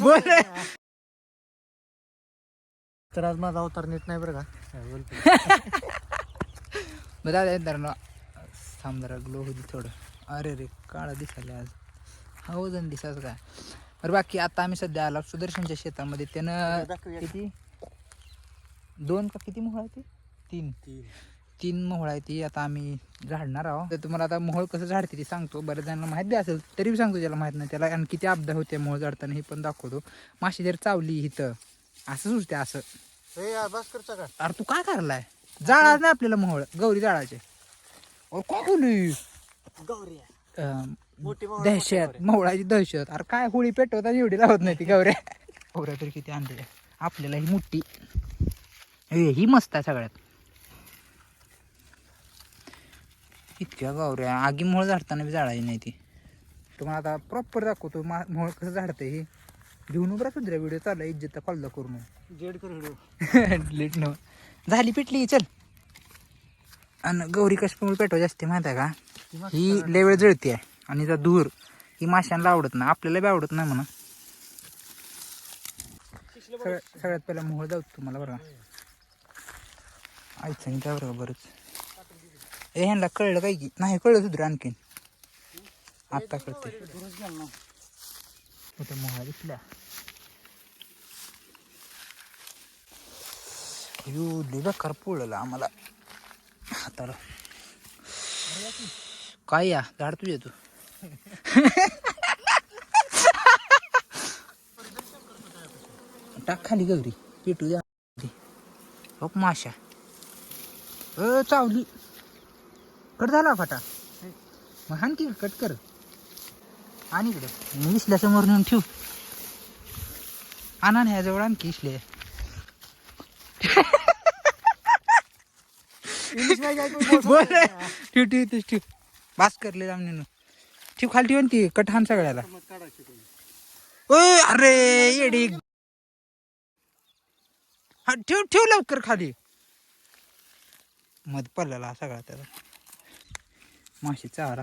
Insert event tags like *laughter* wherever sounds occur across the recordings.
बोल. *laughs* तर आज माझा अवतार नीट नाही बरं का. मग दादा येणार थांब जरा ग्लो होती थोडं. अरे रे काळा दिसायला आज. हा वजन दिसायचं काय? बरं बाकी आता आम्ही सध्या आलो सुदर्शनच्या शेतामध्ये. त्यानं. किती? दोन का किती मोहळ ते? तीन. तीन मोहळ आहे ती आता आम्ही झाडणार आहोत. तर तुम्हाला आता मोहळ कसं झाडते ती सांगतो. बऱ्याच जणांना माहिती असेल तरी बी सांगतो ज्याला माहीत नाही. त्याला आणि किती अपदा होते मोहळ झाडताना हे पण दाखवतो. माशी जर चावली इथं असं सुचते असं. अरे तू काय करलाय जाळा नाही आपल्याला मोहळ गौरी जाळाचे. काय गौरी दहशत मोहळाची दहशत. अरे काय होळी पेटवता एवढी लावत नाही ती गौऱ्या गौऱ्या तरी किती आणली आपल्याला ही मोठी. ही मस्त आहे सगळ्यात. इतक्या गौऱ्या आगी मोहळ झाडताना बी जाळायची नाही ती. तुम्हाला आता प्रॉपर दाखवतो. मा मोहळ कसं झाडतंय हे. घेऊन उभा दुसऱ्या व्हिडिओ चालला इज्जत कॉल करून. जेड कर डिलीट न झाली पेटली. चल. आणि गौरी कशामुळे पेटवायची असते माहिती आहे का? ही लय वेळ जळते आणि जर दूर ही माशांना आवडत नाही. आपल्याला बी आवडत नाही म्हणा. सगळ्यात पहिला मोहळ जाऊ तुम्हाला बरं त्या बरं ह्यांना कळलं काय की? नाही कळलं सुधर आणखीन. आत्ता कळते कुठे अयो बेकार पोळलं आम्हाला. हाताला. काय या? झाड तुझे तू. टाक खाली गौरी. पेटू द्या. माशा. अ चावली. कट झाला फाटा. मग आणखी कट कर. आणि इकडे. मी इसल्या समोर नेऊन ठेव. आणा ह्या जवळ आणखी इसले. ठेव ठेव ठेव ठेव. बास करले जामने ठेव खाली ठेव न ती सगळ्याला. मग काढायची तुम्ही. ओय अरे येडी. हा ठेव ठेव लवकर खाली. मध पडलेला सगळा त्याला माशी चारा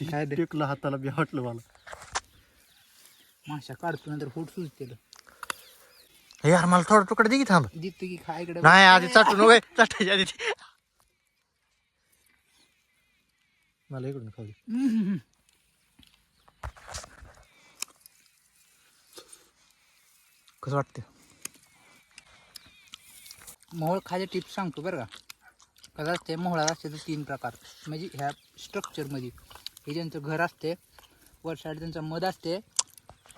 काय दे टेकलं हाताला बी वाटलं मला. माशा काढतो नंतर फूट सुचतेल हे यार मला थोडा तुकडा दे की थांब. देतो की खा इकडे. नाही आधी चाटू नको चाटायची आधी. ती. मला इकडून खाऊ दे. हम्म. कसं वाटतं मोहळ खायचे टिप्स सांगतो बरं का. कसं असते मोहळात असते तर तीन प्रकार. म्हणजे ह्या स्ट्रक्चरमध्ये हे त्यांचं घर असते वर साईड त्यांचं मध असते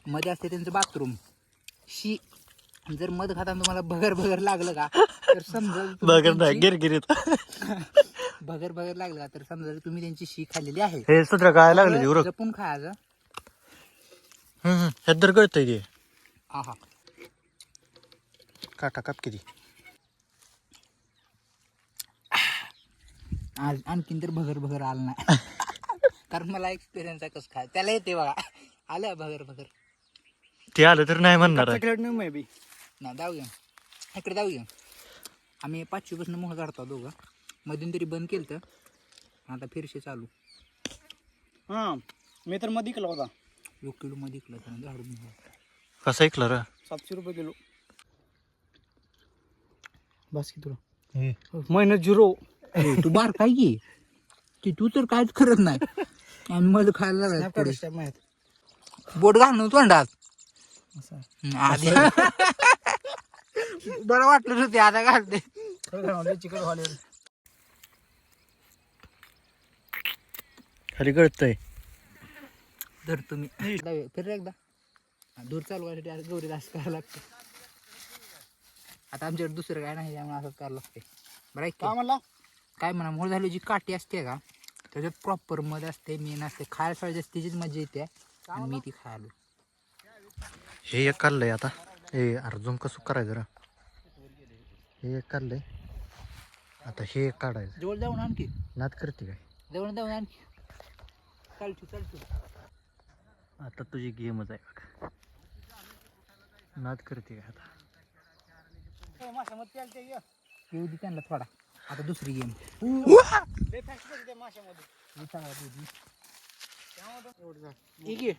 मध्ये असते त्यांचं बाथरूम शी जर मध खाताना तुम्हाला भगर भगर लागलं का तर समजा *laughs* नाही त्यांची- गिरगिरीत. *laughs* भगर भगर लागलं का तर समजा तुम्ही त्यांची शी खाल्लेली आहे. हे सत्र काय लागलं उरक? जपून खायचं हे तर कळतंय ते आहा. काटा काप किती? आज आणखीन तर भगर भगर आलं नाही. *laughs* कारण मला एक्सपिरियन्स आहे कसं खाय त्याला येते बघा. आलं भगर भगर. ते आलं तर नाही म्हणणार आहे. नाही जाऊ घ्या इकडे जाऊ घ्या आम्ही पाचवीपासून मोह काढतो दोघं. मधून तरी बंद केलं तर आता फिरशे चालू. हा मी तर मध्ये केला होता. एक किलो मध्ये इकडं झाडून झाडून कसं ऐकलं रे? सातशे रुपये किलो. बस की तुला. हे. महिन्यात झिरो. तू बार काय की की तू तर काहीच करत नाही. आणि मला खायला लागला. बोट घालून तोंडात आधी. बरं वाटलं होते आता घालते. चिकन वाले खाली कळतंय. तर तुम्ही जाऊया, फिर एकदा. दूर चालू करायसाठी असं गौरी असं करायला लागतं. आता आमच्याकडे दुसरं काय नाही त्यामुळे असंच करावं लागते. बरं ऐक काय की, म्हणला काय म्हणा मूळ झाली जी काठी असते का त्याच्यात प्रॉपर मध असते मेन असते खायला पाहिजे त्याचीच मजा येते. आणि मी ती खायला हे एक काढलंय आता. हे अर्जुन कसं करायचं रे? हे एक काढलंय. आता हे एक काढायचं. जवळ जाऊन आणखी नाद करते काय? जवळ जाऊन आणखी चालतो चालतो आता तुझी गेमच आहे बघ. नाद करते काय आता? येऊ दे त्यांना थोडा. आता दुसरी गेम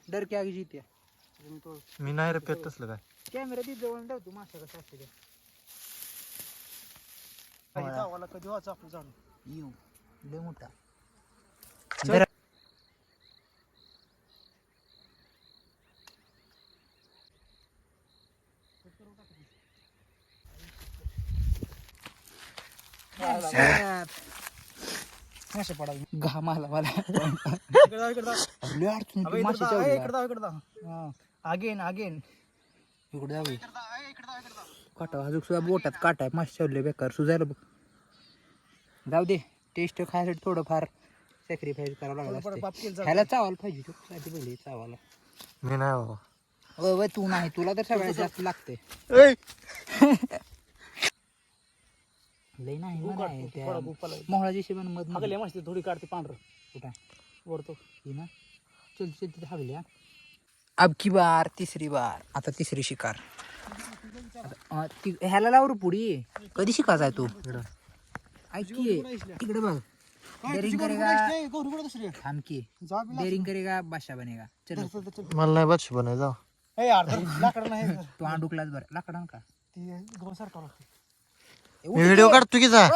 डर की आगी जीते. मी नाही रे पेत तसलं काय. कॅमेरा ती जवळ ठेवतो मासा कसं असते कधी वाचा झाड येऊ. लय मोठा. मासे घाम आला मला. लय अडचण होती माशाच्या अगेन अगेन इकडे जाऊ काटा अजून सुद्धा बोटात काटा आहे मासे ठेवले बेकार सुजायला बघ. जाऊ दे टेस्ट खायसाठी थोडंफार सॅक्रिफाईस करावं लागलं असते जातं. ह्याला चावायला पाहिजे तो. साठी बोलली चावायला. मी नाही बाबा वय वय तू नाही तुला तर सगळ्यात जास्त लागते *laughs* लय नाही म्हणा हे त्या थोडा. मोहळाच्या मध मस्त थोडी काढते पांढरं. कुठं? वरतो. ही ना? चल चल तिथे हवली हा. अब की बार तिसरी बार. आता तिसरी शिकार. आता, अं, ती- ह्याला लावर पुढी. कधी शिकायचा आहे तू ऐक की तिकडे बघ. डेरिंग करेगा थांब की. डेरिंग करेगा बादशाह बनेगा. चल. मला नाही बादशी बनाय जा लाकड नाही तू अंडुकलाच बरं. लाकडा का ती दोन सारखं लागते मी व्हिडिओ काढतो की जा.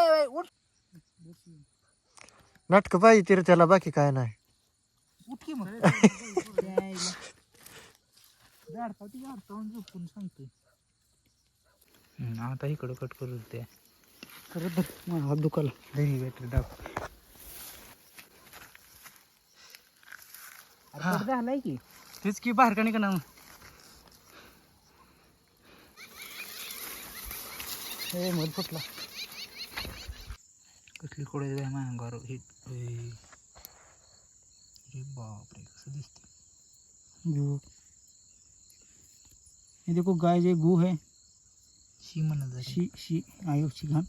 नाटक पाहिजे तरी त्याला बाकी काय नाही. उठ की मग. द्यायला. झाडता ती झाडता आणि झोपून आता इकडं कट करू ते. खरं तर माझा हात दुखाला घरी बॅटरी दाखव. अरे कट झालाय की. तेच की बाहेर का निघणार हे मध फुटला. कसली कोडे काय माझ्या अंगावर हिट अरे बापरे कसं दिसतं गु ये देखो गाय जे गु है शी म्हणत शी शी आयुषची घाण.